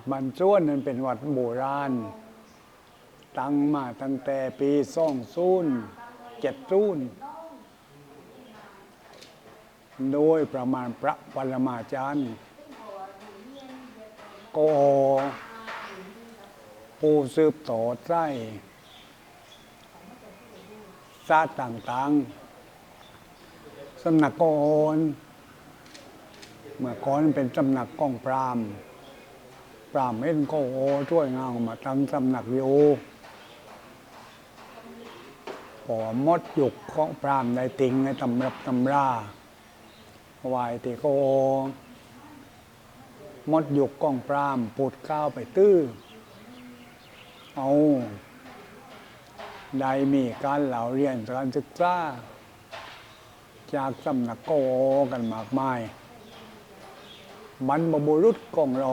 ดบันจ้วนนั้นเป็นวัดโบราณ ตั้งมาตั้งแต่ปีซ่องซูนเจ็ดซูนโดยประมาณพระปรมาจารย์โกผู้สืบต่อไส้ซาติต่างๆ สำนักโกอนเมื่อก่อนเป็นสำนักกองปราม ปรามเห็นโกโอช่วยงานมาตั้งสำนักอยู่พอมดหยุกของปรามไดติงในตำรับตำราวายติโกมดหยุกกองปรามปูดก้าวไปตื้อ เอา ได้มีการเหล่าเรียนการศึกษาจากสำนักโกกันมากมายบรรพบุรุษของเรา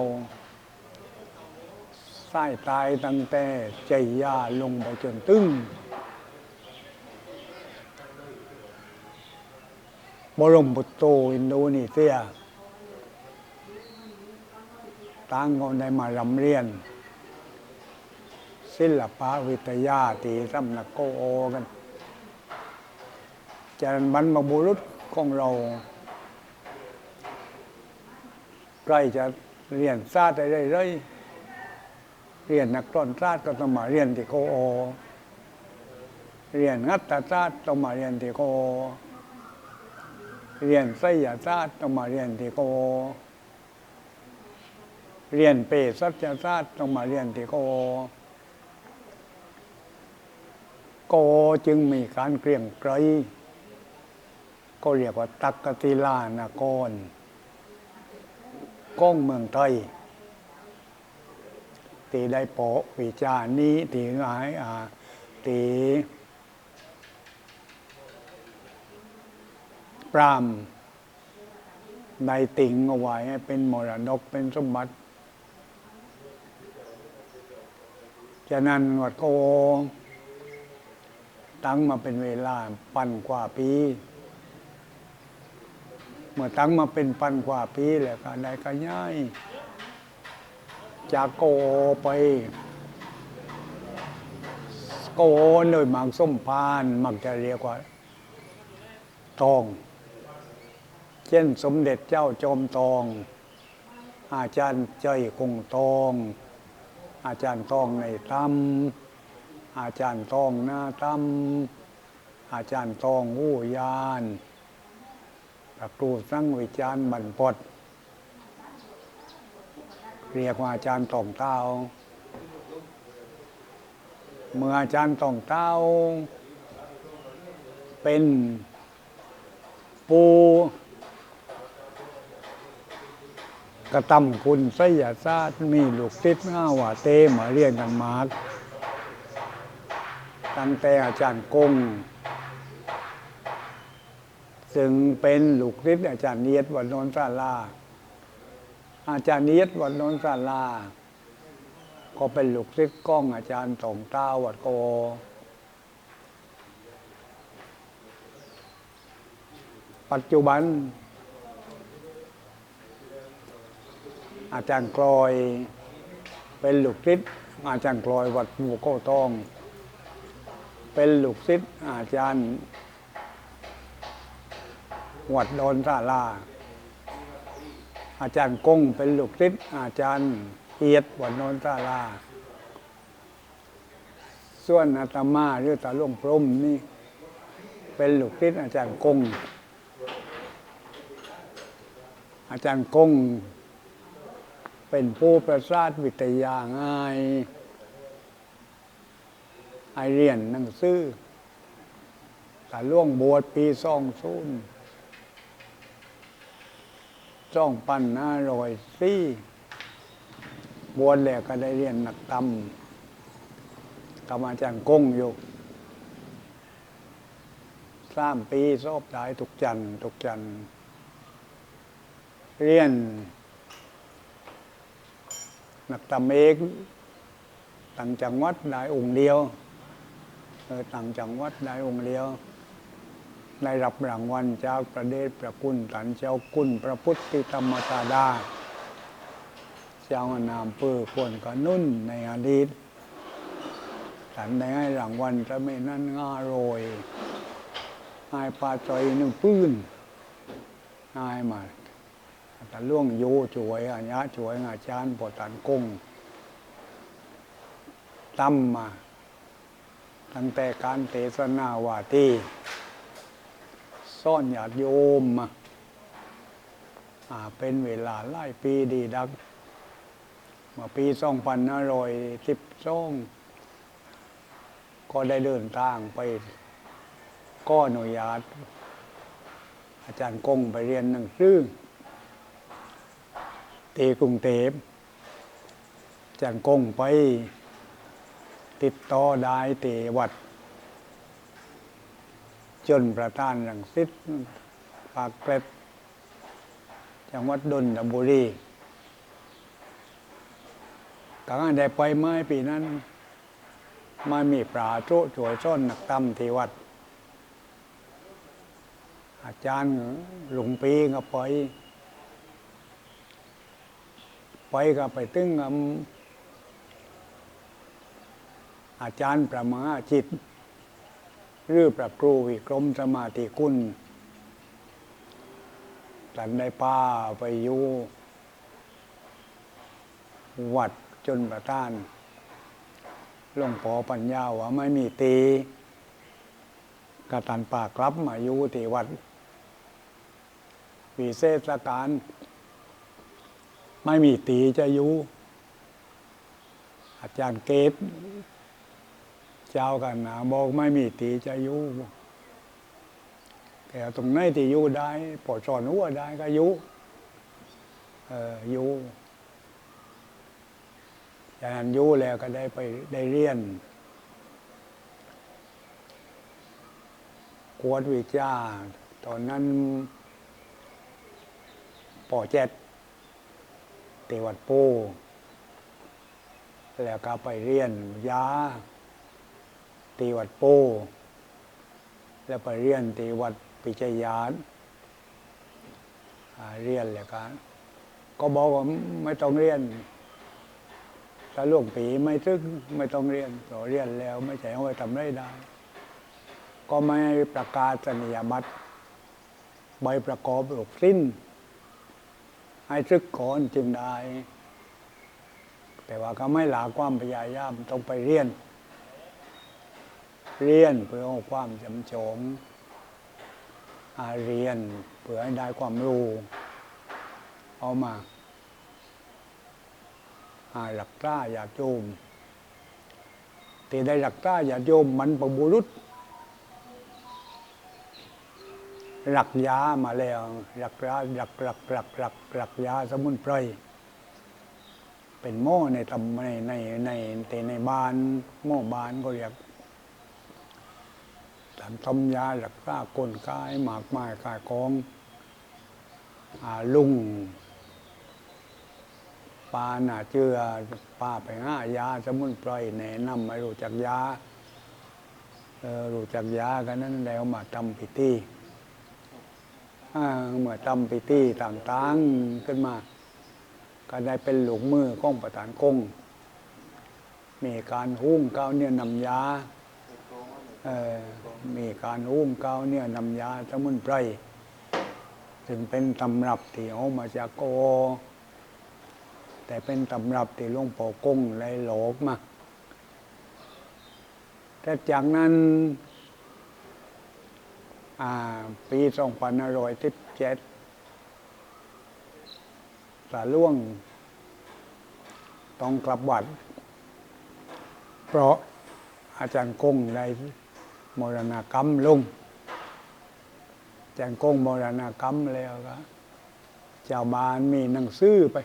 สายตายตั้งแต่ใจยาลงไปจนตึ้งบรมบุตโตอินโดนีเซียตั้งเขาได้มารำเรียน ศิลปะวิทยาตีสำนักโกโอกันจากบรรพบุรุษของเราใกล้จะเรียนศาสตร์ได้เรื่อยๆ เรียนนักต้นศาสตร์ก็ต้องมาเรียนที่โกโอ เรียนงัตตศาสตร์ต้องมาเรียนที่โกโอ เรียนไสยศาสตร์ต้องมาเรียนที่โกโอ เรียนเปรตสัจศาสตร์ต้องมาเรียนที่โกโอโกจึงมีการเกรียงไกรก็เรียกว่าตักกติลานากรก้องเมืองไทย ตีได้โปะวิจารนี้ตีหายอ่าตีปรามในติ่งเอาไว้เป็นมรดกเป็นสมบัติฉะนั้นวัดโกตั้งมาเป็นเวลาพันกว่าปี เมื่อตั้งมาเป็นพันกว่าปีแล้วก็ได้ก็ย้าย จากโกไปโกโดยมักส้มพาน มักจะเรียกว่า ทอง เช่นสมเด็จเจ้าจอมทอง อาจารย์เจยคงทอง อาจารย์ทองในถ้ำอาจารย์ทองหน้าถ้ำอาจารย์ทองหู้ยานพระครูสังวิจารณ์บรรพต เรียกว่าอาจารย์ตองเต้าเมื่ออาจารย์ตองเต้า เป็นปูกระตำคุณไสยศาสตร์มีลูกติดห้าว่าเตมาเรียนกันมากตั้งแต่อาจารย์กงซึ่งเป็นลูกศิษย์อาจารย์เนียดวัดโนนศาลา อาจารย์เนียดวัดนนศาลาก็เป็นลูกศิษย์ก้องอาจารย์สองตาวัดโก ปัจจุบัน อาจารย์กลอยเป็นลูกศิษย์อาจารย์กลอยวัดหมู่โก้ทอง เป็นลูกศิษย์อาจารย์วัดโดนศาลา อาจารย์กงเป็นลูกศิษย์อาจารย์เอียดวัดโนนศาลา ส่วนอาตมาหรือตาหลวงพรมนี่ เป็นลูกศิษย์อาจารย์กง อาจารย์กง เป็นผู้ประสาทวิทยาง่ายไอเรียนหนังสือแต่ล่วงบวชปีสองศูนย์ จ้องปั้นหน้าลอยซี่บวชแล้วก็ได้เรียนหนักตำกับอาจารย์กงอยู่สามปีสอบได้ทุกจันทุกจัน เรียนหนักตำเอกต่างจังหวัดได้องค์เดียวต่างจังหวัดได้องค์เดียว ได้รับรางวัลจากประเดชพระคุณฐานเจ้าคุณพระพุทธธรรมธาดา เจ้าอนามเปื้อควรกนุ่นในอดีตฉันได้ให้รางวัลจะไม่นั่นง่าโรยให้ปาจอยหนึ่งปื้นให้มาแต่ล่วงโยช่วยอัญญาช่วยอาจารย์ปอตันกงตั้มมา ตั้งแต่การเทศนาวาที ซ่อนญาติโยมมาเป็นเวลาหลายปีดีดักมื่อปีสองพันห้าร้อยสิบสองก็ได้เดินทางไปก็อนุญาต อาจารย์กงไปเรียนหนังสือตีกรุงเทพอาจารย์กงไปติดต่อได้ตีวัด จนประธานรังสิตปากเกร็ดจังหวัดดนทบุรีกางได้ไปไม้ปีนั้น มามีปลาโจ้ช่วยส้นหนักตำที่วัด อาจารย์หลวงปีก็ไป ไปก็ไปตึงอาจารย์ประมาจิต หรือพระครูวิกรมสมาธิคุณท่านได้ป้าไปอยู่วัดจนประทานหลวงพ่อปัญญาว่าไม่มีตีกระตันป่ากลับมาอยู่ที่วัดวิเศษการ ไม่มีตีจะอยู่อาจารย์เกต เจ้ากันนะบอกไม่มีตีจะอยู่แต่ตรงไหนที่อยู่ได้ปอสอนหัวได้ก็อยู่เอออยู่จานั้นอยู่แล้วก็ได้ไปได้เรียนกวดวิจาตอนนั้นปอเจ็ดเตวัดโปแล้วก็ไปเรียนยา ตีวัดโปแล้วไปเรียนตีวัดปิจยานเรียนแล้วกันก็บอกว่าไม่ต้องเรียนถ้าลวงปีไม่ทึกไม่ต้องเรียนต่อเรียนแล้ว ไม่ใช่เอาไว้ทำไรได้ ก็ไม่ประกาศนียบัตรใบประกอบหลกสิ้น ให้ทึกก่อนจึงได้ แต่ว่าก็ไม่หลาความพยายามต้องไปเรียน เรียนเพื่อความจำโฉมอาเรียนเพื่อให้ได้ความรู้ เอามาอาหลักต้าอยากโยมที่ได้หลักต้าอยากโยมมันประบุรุษหลักยามาแล้วหลักยาหลักหลักหลักหลักหลักยาสมุนไพรเป็นหม้อในตำในในในในในบ้านหม้อบ้านก็เรียก ทำทำยาหลักษากลกายหมากไม้กายกองอาลุงปลาหนาเจือปลาไปห้ายาสมุนไพรแนะนำไม่รู้จักยาเออรู้จักยากันนั้นแล้วมาทำพิธีเมื่อทำพิธีต่างๆขึ้นมา ก็ได้เป็นหลวงมือของประธานกงมีการหุ้งก้าวเนี่ยนำยา มีการอุ้มเกาเนี่ยนำยาสมุนไพรถึงเป็นตำรับที่เอามาจากโก แต่เป็นตำรับที่หลวงพ่อกงไลโหลกมาแต่จากนั้นปีสอ่าปี2517ตาล่วง ต้องกลับวัด เพราะอาจารย์กงได้ มรณกรรมลงอาจารย์กงมรณกรรมแล้วก็เจ้าบ้านมีหนังสือไป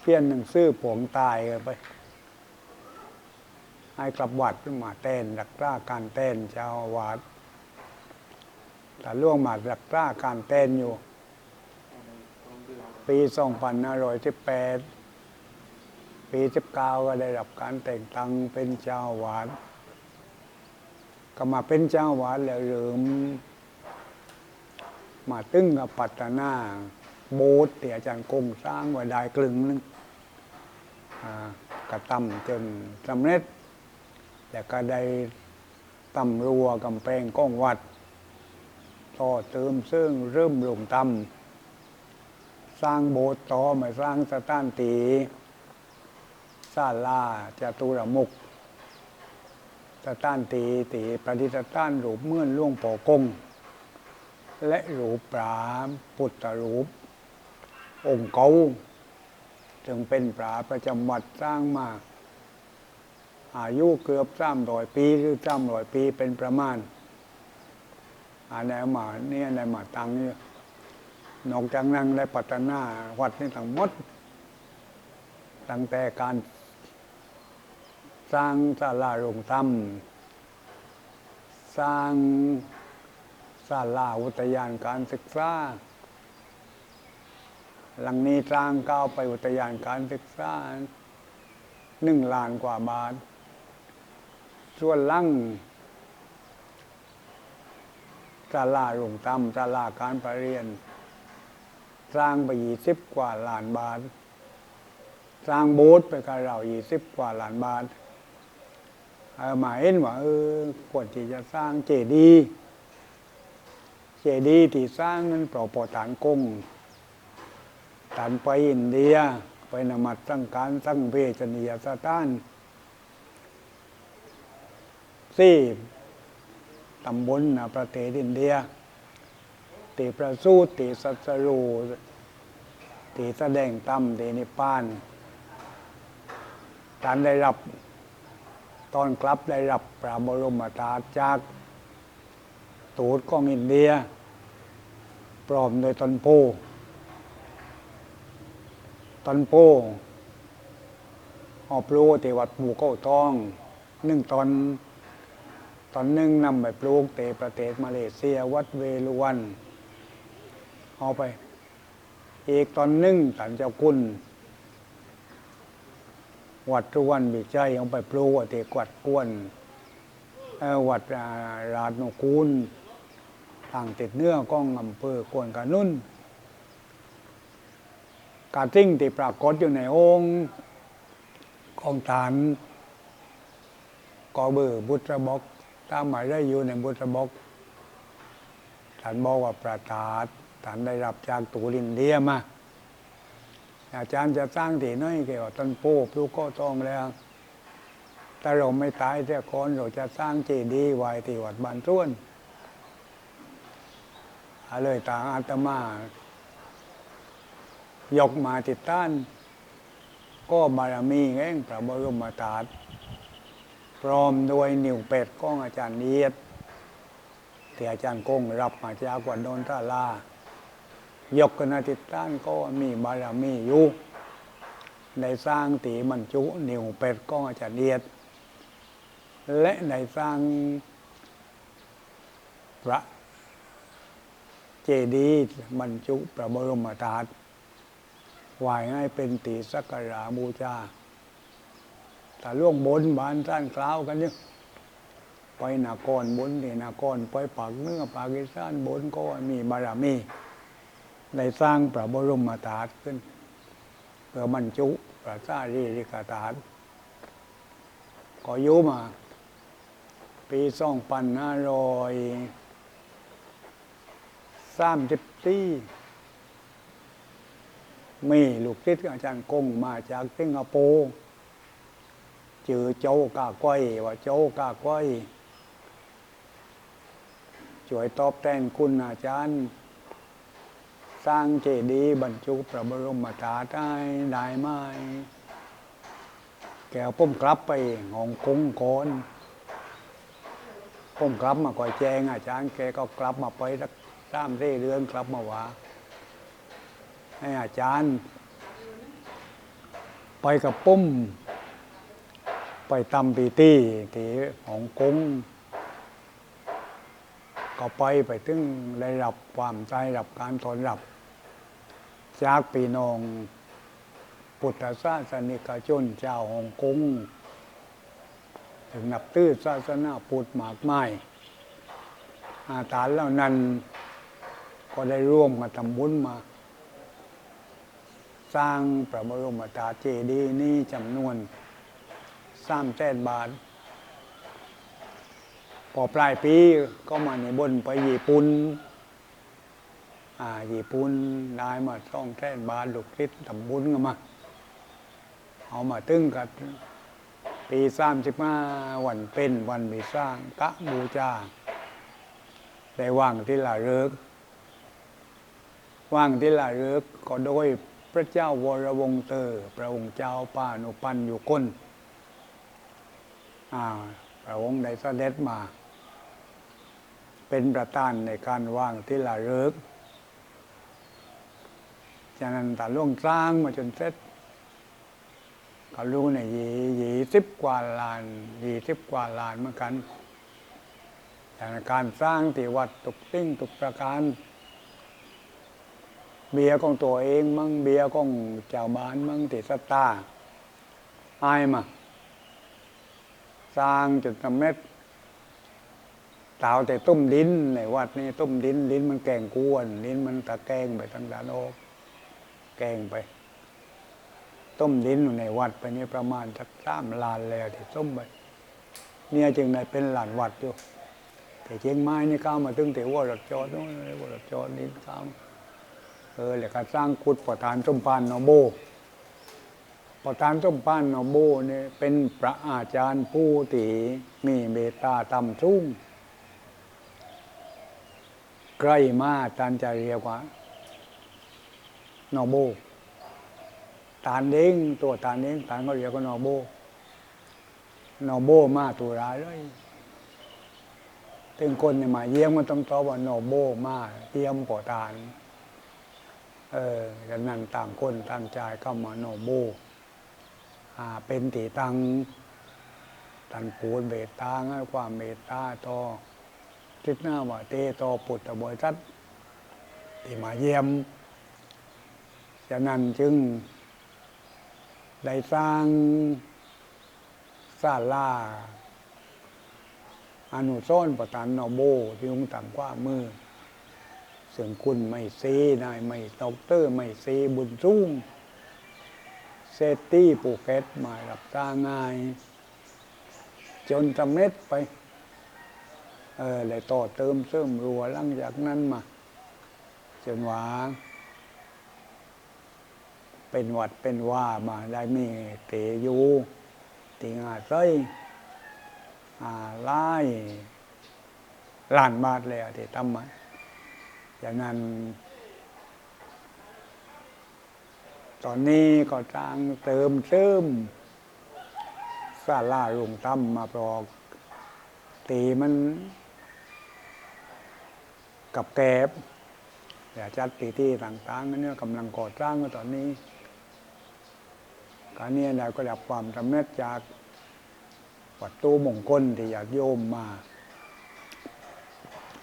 เขียนหนังสือผงตายกันไป ให้กลับวัดมาเต้นรักษาการเต้นเจ้าวาดแต่ล่วงมารักษาการเต้นอยู่ ปี2518ปี19ก็ได้รับการแต่งตั้งเป็นเจ้าอาวาด ก็มาเป็นเจ้าวาดแล้วลืมมาตึงกับปัตตนาโบสถ์ที่อาจารย์กงสร้างไว้ได้กลึงนึงกระทำจนสำเร็จ แล้วก็ได้ตำรัวกำแพงก้องวัด ต่อเติมซึ่งเริ่มลงตำสร้างโบสถ์ต่อมาสร้างสถานตีศาลาจตุรมุก สถานตีตีประดิษฐานรูปเมื่อนล่วงปอกง และรูปปราพุทธรูป องค์เกาจึงเป็นปราประจำวัดสร้างมาอายุเกือบสามร้อยปีหรือสามร้อยปีเป็นประมาณอันไหนมาเนี่ยในมาตังเนี่ยนอกจากนั้นได้พัฒนาวัดนี่ทั้งหมด ตั้งแต่การ สร้างศาลาโรงธรรม สร้างศาลาอุทยานการศึกษา หลังนี้สร้างก้าวไปอุทยานการศึกษาหนึ่งล้านกว่าบาท ส่วนลังศาลาโรงธรรมศาลาการประเรียน สร้างไปยี่สิบกว่าล้านบาทสร้างโบสถ์ไปกับเรายี่สิบกว่าล้านบาท หมายเห็นว่าเออควรที่จะสร้างเจดีย์เจดีย์ที่สร้างนั้นเปล่าปอฐานกงฐานไปอินเดีย ไปนมัดตั้งการตั้งเวชนียสถานสี่ตำบลนะประเทศอินเดียตีประสูติสัสรูตีแสดงตำตีนิพพานการได้รับ ตอนกลับได้รับพระบรมธาตุจากตูดของอินเดียพร้อมโดยตอนโพตอนโพออบรู้ที่วัดหมู่เก้าทองหนึ่งตอน ตอนหนึ่งนำไปปลูกเตประเทศมาเลเซียวัดเวลุวัน เอาไป อีกตอนหนึ่งสันเจ้าคุณ วัดทุวันบิใจเอาไปปลูกเตกวัดกวนวัดราดนกูลทางติดเนื้อก้องอำเภอกวนกานุ่น กาติ้งที่ปรากฏอยู่ในองค์ของฐานกอเบอร์บุตรบกถ้าหมายได้อยู่ในบุตรบกท่านบอกว่าประทาดท่านได้รับจากตูรินเดียมา อาจารย์จะสร้างที่น้อยเกี่ยวกับต้นโป้ปลูกก็ต้องแล้วถ้าเราไม่ตายเสียก่อนเราจะสร้างเจดีย์ไว้ที่วัดบานต้วนอาเลยตางอาตมายกมาติดต้าน ก็บารมีแง่งพระบรมธาตุพร้อมด้วยนิวเป็ดก้องอาจารย์เนียดที่อาจารย์กงรับมาจากวัดโนนทาลา ยกคณะติต้านก็มีบารมีอยู่ในสร้างตีบรรจุนิวเป็ดก้องอาจารย์เนียด และในสร้างพระเจดีย์บรรจุพระบรมธาตุไหวให้เป็นตีสักการะบูชาแต่ล่วงบนบานท่านคล้าวกันเนี่ยไปนากรบนที่นากรไปปากเนื้อปากีสานบนก็มีบารมี ได้สร้างพระบรมธาตุขึ้น เพื่อบรรจุพระสารีริกธาตุก็อยุมา ปีสองพันห้าร้อยสามสิบสี่มีลูกศิษย์อาจารย์กงมาจากสิงคโปร์จือโจกาก้อยว่าโจกาก้อยช่วยตอบแทนคุณอาจารย์ สร้างเจดีย์บรรจุพระบรมธาตุได้ได้ไหมแกวผมกลับไปหองกงก่อนผมกลับมาก่อยแจงอาจารย์แกก็กลับมาไปสักสามสี่เดือนกลับมาว่าให้อาจารย์ ไปกับปุ้ม ไปตำปีตี้ที่ฮ่องกง ก็ไปไปถึงได้รับความใจรับการตอนรับ จากปีนอง พุทธศาสนิกชนชาวฮ่องกงถึงนับตื้อศาสนาพุทธมากมายอาฐานเหล่านั้นก็ได้ร่วมมาทำบุญมา สร้างพระบรมธาตุเจดีย์นี้จำนวนสามแสนบาท พอปลายปีก็มาในบนไปญี่ปุ่นอ่าญี่ปุ่นได้มาสองแสนบาทลูกคิดทำบุญกันมาเอามาตึงกับปีสามสิบห้าวันเป็นวันมีสร้างกะบูชาได้ว่างที่ละเริกว่างที่ละเริกก็โดยพระเจ้าวรวงเตอร์พระองค์เจ้าป้านุปันอยู่ก้นอ่าพระองค์ได้เสด็จมา เป็นประธานในการวางที่ละเริกฉะนั้นตาล่วงสร้างมาจนเสร็จก็รู้ในยยี่ยี่สิบกว่าล้านยี่สิบกว่าล้านเหมือนกันแต่การสร้างที่วัดตุกติ้งตุกประการ เบียของตัวเองมั่งเบียของเจ้าบ้านมั่งติสตาอายมาสร้างจุดสำเร็จ เต่าแต่ต้มดินในวัดนี่ต้มดินดินมันแกงกวนดินมันตะแกงไปทางด้านโอกแกงไป ต้มดินอยู่ในวัดไปนี่ประมาณสักสามลานแล้วที่ต้มไปเนี่ยจึงได้เป็นหลานวัดอยู่แต่เชียงไม้นี่ก้าวมาถึงแต่ว่ารถจอดนู้นว่ารถจอดนี่ก้าวเออแล้วก็สร้างกุฏประธานส้มปานนโบประธานส้มปานนโบเนี่ยเป็นพระอาจารย์ผู้ตีมีเมตตาตำสูง ใกล้มากท่านจะเรียกว่านอโบตานเด้งตัวตานเด้งตานก็เรียกว่านอโบนอโบมาตัวร้ายเลยถึงคนเนี่ยมาเยี่ยมมันต้องตอบว่านอโบมาเยี่ยมปอตาน เออดังนั้นต่างคนต่างใจเข้ามานอโบอ่าเป็นตีตังตันปูนเบตตางให้ความเมตตาต่อ ทิศหน้าว่าเตโตปุตตะบริษัทที่มาเยี่ยมฉะนั้นจึง ได้สร้างศาลาอนุสรณ์ประธานนอโบที่ยุงต่ำกว่ามือซึ่งคุณไม่ซีนายไม่ตอกเตอร์ไม่ซีบุญรุ่งเซตตี้ปูเก็ตมารับตางาย จนสำเร็จไป เออเลยต่อเติมเสริมรัวหลังจากนั้นมาจนว่าเป็นวัดเป็นว่ามาได้มีเตยูติงอาเซยอาไล่ล้านบาทเลยอะที่ทำมาอย่างนั้น ตอนนี้ก็จ้างเติมเติมซาลาลุงตั้มมาปลอกตีมัน กับแกบอย่าจัดปีที่ต่างๆเนี่ยกำลังก่อสร้างตอนนี้การนี้เราก็ได้รับความสำเร็จจากวัดตู้มงคลที่อยากโยมมา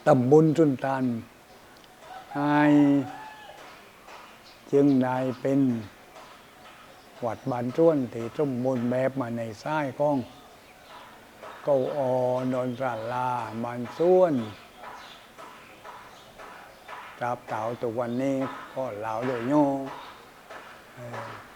ตำบุญจุนตันให้จึงได้เป็นวัดบานจ้วนที่สมบูรณ์แบบมาในซ้ายของเก้าออนอนสาลามันส่วน รับเต่าตุกวันนี้ก็เหล่าโดยโยเออ